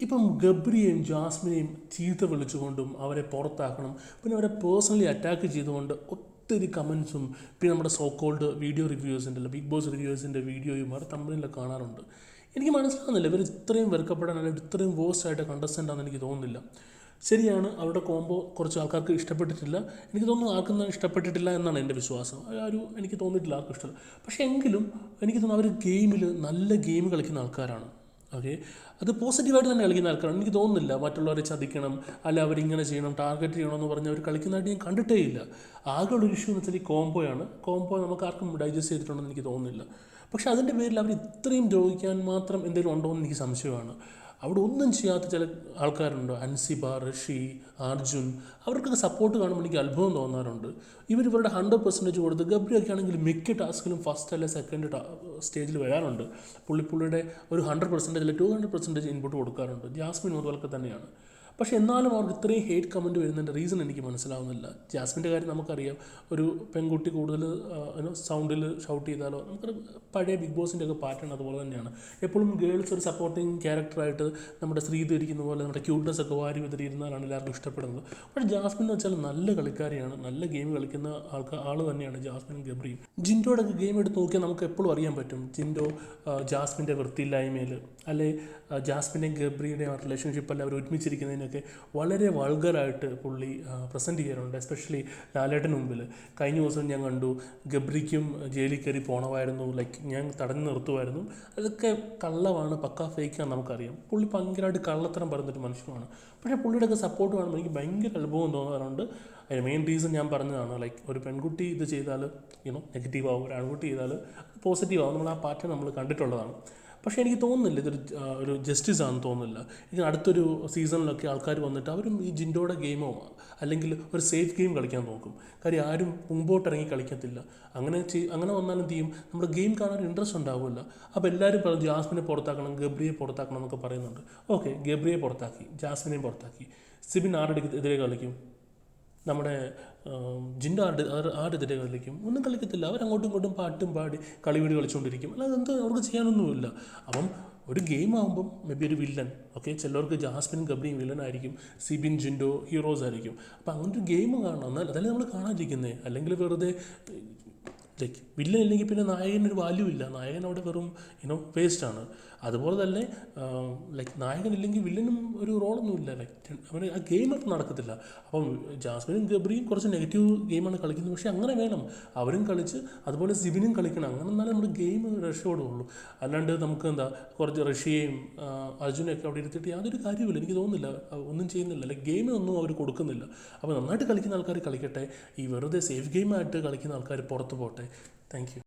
ഇപ്പം ഗബ്രിയെയും ജാസ്മിനെയും ചീത്ത വിളിച്ചുകൊണ്ടും അവരെ പുറത്താക്കണം. പിന്നെ അവരെ പേഴ്സണലി അറ്റാക്ക് ചെയ്തുകൊണ്ട് ഒത്തിരി കമൻസും പിന്നെ നമ്മുടെ സോ കോൾഡ് വീഡിയോ റിവ്യൂസിന്റെ അല്ല ബിഗ് ബോസ് റിവ്യൂസിന്റെ വീഡിയോയും അവർ തമ്മിലൊക്കെ കാണാറുണ്ട്. എനിക്ക് മനസ്സിലാകുന്നില്ല ഇവർ ഇത്രയും വെറുക്കപ്പെടാൻ അല്ലെങ്കിൽ ഇത്രയും വേഴ്സ് ആയിട്ട് കണ്ടസ്റ്റന്റ് ആണെന്ന് എനിക്ക് തോന്നുന്നില്ല. ശരിയാണ് അവരുടെ കോംബോ കുറച്ച് ആൾക്കാർക്ക് ഇഷ്ടപ്പെട്ടിട്ടില്ല. എനിക്ക് തോന്നുന്നു ആർക്കും ഇഷ്ടപ്പെട്ടിട്ടില്ല എന്നാണ് എന്റെ വിശ്വാസം. ആ ഒരു എനിക്ക് തോന്നിയിട്ടില്ല ആർക്കും ഇഷ്ടമല്ല. പക്ഷേ എങ്കിലും എനിക്ക് തോന്നുന്നു അവർ ഗെയിമിൽ നല്ല ഗെയിം കളിക്കുന്ന ആൾക്കാരാണ്. ഓക്കെ അത് പോസിറ്റീവായിട്ട് തന്നെ കളിക്കുന്ന ആൾക്കാരാണ്. എനിക്ക് തോന്നുന്നില്ല മറ്റുള്ളവരെ ചതിക്കണം അല്ല അവരിങ്ങനെ ചെയ്യണം ടാർഗറ്റ് ചെയ്യണമെന്ന് പറഞ്ഞ് അവർ കളിക്കുന്നതായിട്ട് ഞാൻ കണ്ടിട്ടേ ഇല്ല. ആകെയുള്ള ഒരു ഇഷ്യൂ എന്ന് വെച്ചാൽ ഈ കോംബോയാണ് കോംബോ നമുക്ക് ആർക്കും ഡൈജസ്റ്റ് ചെയ്തിട്ടുണ്ടെന്ന് എനിക്ക് തോന്നുന്നില്ല. പക്ഷേ അതിന്റെ പേരിൽ അവർ ഇത്രയും ദ്രോഹിക്കാൻ മാത്രം എന്തെങ്കിലും ഉണ്ടോ എന്ന് എനിക്ക് സംശയമാണ്. അവിടെ ഒന്നും ചെയ്യാത്ത ചില ആൾക്കാരുണ്ട്? അൻസിബ റഷി അർജുൻ. അവർക്കൊക്കെ സപ്പോർട്ട് കാണുമ്പോൾ എനിക്ക് അത്ഭുതം തോന്നാറുണ്ട്. ഇവർ ഇവരുടെ ഹൺഡ്രഡ് പെർസെന്റേജ് കൊടുത്ത് ഗബ്രിയൊക്കെ ആണെങ്കിൽ മിക്ക ടാസ്കിലും ഫസ്റ്റ് അല്ലെ സെക്കൻഡ് സ്റ്റേജിൽ വരാറുണ്ട്. പുള്ളിപ്പുള്ളിയുടെ ഒരു ഹൺഡ്രഡ് പെർസെന്റേജ് അല്ലെങ്കിൽ ടു ഹൺഡ്രഡ് പെർസെന്റേജ് ഇൻപുട്ട് കൊടുക്കാറുണ്ട്. ജാസ്മിൻ അതുപോലൊക്കെ തന്നെയാണ്. പക്ഷേ എന്നാലും അവർക്ക് ഇത്രയും ഹേറ്റ് കമന്റ് വരുന്നതിന്റെ റീസൺ എനിക്ക് മനസ്സിലാവുന്നില്ല. ജാസ്മിന്റെ കാര്യം നമുക്കറിയാം. ഒരു പെൺകുട്ടി കൂടുതൽ സൗണ്ടിൽ ഷൗട്ട് ചെയ്താലോ നമുക്ക് പഴയ ബിഗ് ബോസിന്റെ ഒക്കെ പാറ്റേൺ അതുപോലെ തന്നെയാണ്. എപ്പോഴും ഗേൾസ് ഒരു സപ്പോർട്ടിങ് ക്യാരക്ടറായിട്ട് നമ്മുടെ സ്ത്രീ ധരിക്കുന്ന പോലെ നമ്മുടെ ക്യൂട്ട്നെസ് ഒക്കെ വാരി വിതറിയിരുന്നാലാണ് എല്ലാവർക്കും ഇഷ്ടപ്പെടുന്നത്. പക്ഷേ ജാസ്മിൻ എന്ന് വെച്ചാൽ നല്ല കളിക്കാരിയാണ്. നല്ല ഗെയിം കളിക്കുന്ന ആൾക്കാർ ആൾ തന്നെയാണ് ജാസ്മിൻ ഗബ്രിയും. ജിൻഡോയുടെ ഗെയിം എടുത്ത് നോക്കിയാൽ നമുക്ക് എപ്പോഴും അറിയാൻ പറ്റും. ജിൻഡോ ജാസ്മിന്റെ വൃത്തിയില്ലായ്മയിൽ അല്ലെ ജാസ്മിന്റെയും ഗബ്രിയുടെയും റിലേഷൻഷിപ്പ് അല്ല അവർ ഒരുമിച്ചിരിക്കുന്നതിനൊക്കെ വളരെ വൾഗറായിട്ട് പുള്ളി പ്രസന്റ് ചെയ്യാറുണ്ട്. എസ്പെഷ്യലി ലാലേട്ടന് മുമ്പിൽ. കഴിഞ്ഞ ദിവസം ഞാൻ കണ്ടു ഗബ്രിക്കും ജയിലിൽ കയറി പോണമായിരുന്നു. ലൈക്ക് ഞാൻ തടഞ്ഞു നിർത്തുമായിരുന്നു. അതൊക്കെ കള്ളമാണ് പക്ക ഫേക്കാണ് നമുക്കറിയാം. പുള്ളി ഭയങ്കരമായിട്ട് കള്ളത്തരം പറയുന്നൊരു മനുഷ്യനാണ്. പക്ഷേ പുള്ളിയുടെയൊക്കെ സപ്പോർട്ട് കാണുമ്പോൾ എനിക്ക് ഭയങ്കര അനുഭവം തോന്നാറുണ്ട്. അതിന് മെയിൻ റീസൺ ഞാൻ പറഞ്ഞതാണ് ലൈക്ക് ഒരു പെൺകുട്ടി ഇത് ചെയ്താൽ യുനോ നെഗറ്റീവ് ആവും. ഒരു ആൺകുട്ടി ചെയ്താൽ പോസിറ്റീവ് ആവും. നമ്മൾ ആ പാറ്റേൺ നമ്മൾ കണ്ടിട്ടുള്ളതാണ്. പക്ഷേ എനിക്ക് തോന്നുന്നില്ല ഇതൊരു ഒരു ജസ്റ്റിസ് ആണെന്ന് തോന്നുന്നില്ല. എനിക്ക് അടുത്തൊരു സീസണിലൊക്കെ ആൾക്കാർ വന്നിട്ട് അവരും ഈ ജിൻഡോയുടെ ഗെയിമോ അല്ലെങ്കിൽ ഒരു സേഫ് ഗെയിം കളിക്കാൻ നോക്കും. കാര്യം ആരും മുമ്പോട്ട് ഇറങ്ങി കളിക്കത്തില്ല. അങ്ങനെ ചെയ് അങ്ങനെ വന്നാലും എന്ത് ചെയ്യും? നമ്മുടെ ഗെയിം കാണാൻ ഇൻട്രസ്റ്റ് ഉണ്ടാവില്ല അപ്പോൾ എല്ലാവരും പറഞ്ഞു ജാസ്മിനെ പുറത്താക്കണം ഗബ്രിയെ പുറത്താക്കണം എന്നൊക്കെ പറയുന്നുണ്ട്. ഓക്കെ ഗബ്രിയെ പുറത്താക്കി ജാസ്മിനെയും പുറത്താക്കി. സിബിൻ ആരുടെ എതിരെ കളിക്കും? നമ്മുടെ ജിന്റെ ആരുടെ ആര് കളിക്കും ഒന്നും കളിക്കത്തില്ല. അവരങ്ങോട്ടും ഇങ്ങോട്ടും പാട്ടും പാടി കളിവീട് കളിച്ചുകൊണ്ടിരിക്കും അല്ലാതെ എന്ത് അവർക്ക് ചെയ്യാനൊന്നുമില്ല. അപ്പം ഒരു ഗെയിം ആകുമ്പം മേ ബി ഒരു വില്ലൻ ഓക്കെ ചിലർക്ക് ജാസ്മിൻ ഗബ്രിയും വില്ലൻ ആയിരിക്കും സിബിൻ ജിൻഡോ ഹീറോസ് ആയിരിക്കും. അപ്പം അങ്ങനെ ഒരു ഗെയിം കാണണം. എന്നാൽ അതല്ലേ നമ്മൾ കാണാതിരിക്കുന്നത് അല്ലെങ്കിൽ വെറുതെ ലൈക്ക് വില്ലൻ ഇല്ലെങ്കിൽ പിന്നെ നായകനൊരു വാല്യൂ ഇല്ല. നായകൻ അവിടെ വെറും യുനോ വേസ്റ്റ് ആണ്. അതുപോലെ തന്നെ ലൈക്ക് നായകൻ ഇല്ലെങ്കിൽ വില്ലനും ഒരു റോളൊന്നും ഇല്ല. ലൈക്ക് അവന് ആ ഗെയിം അപ്പം നടക്കത്തില്ല. അപ്പം ജാസ്മിനും ഗബ്രിയും കുറച്ച് നെഗറ്റീവ് ഗെയിമാണ് കളിക്കുന്നത്. പക്ഷേ അങ്ങനെ വേണം. അവരും കളിച്ച് അതുപോലെ സിബിനും കളിക്കണം. അങ്ങനെ എന്നാലും നമ്മുടെ ഗെയിം രക്ഷപ്പെടുകയുള്ളൂ അല്ലാണ്ട് നമുക്ക് എന്താ കുറച്ച് റഷ്യയും അർജുനൊക്കെ അവിടെ ഇരുത്തിയിട്ട് യാതൊരു കാര്യമില്ല എനിക്ക് തോന്നുന്നില്ല. ഒന്നും ചെയ്യുന്നില്ല. ലൈക്ക് ഗെയിമൊന്നും അവർ കൊടുക്കുന്നില്ല. അപ്പോൾ നന്നായിട്ട് കളിക്കുന്ന ആൾക്കാർ കളിക്കട്ടെ. ഈ വെറുതെ സേഫ് ഗെയിമായിട്ട് കളിക്കുന്ന ആൾക്കാർ പുറത്ത് പോട്ടെ. Thank you.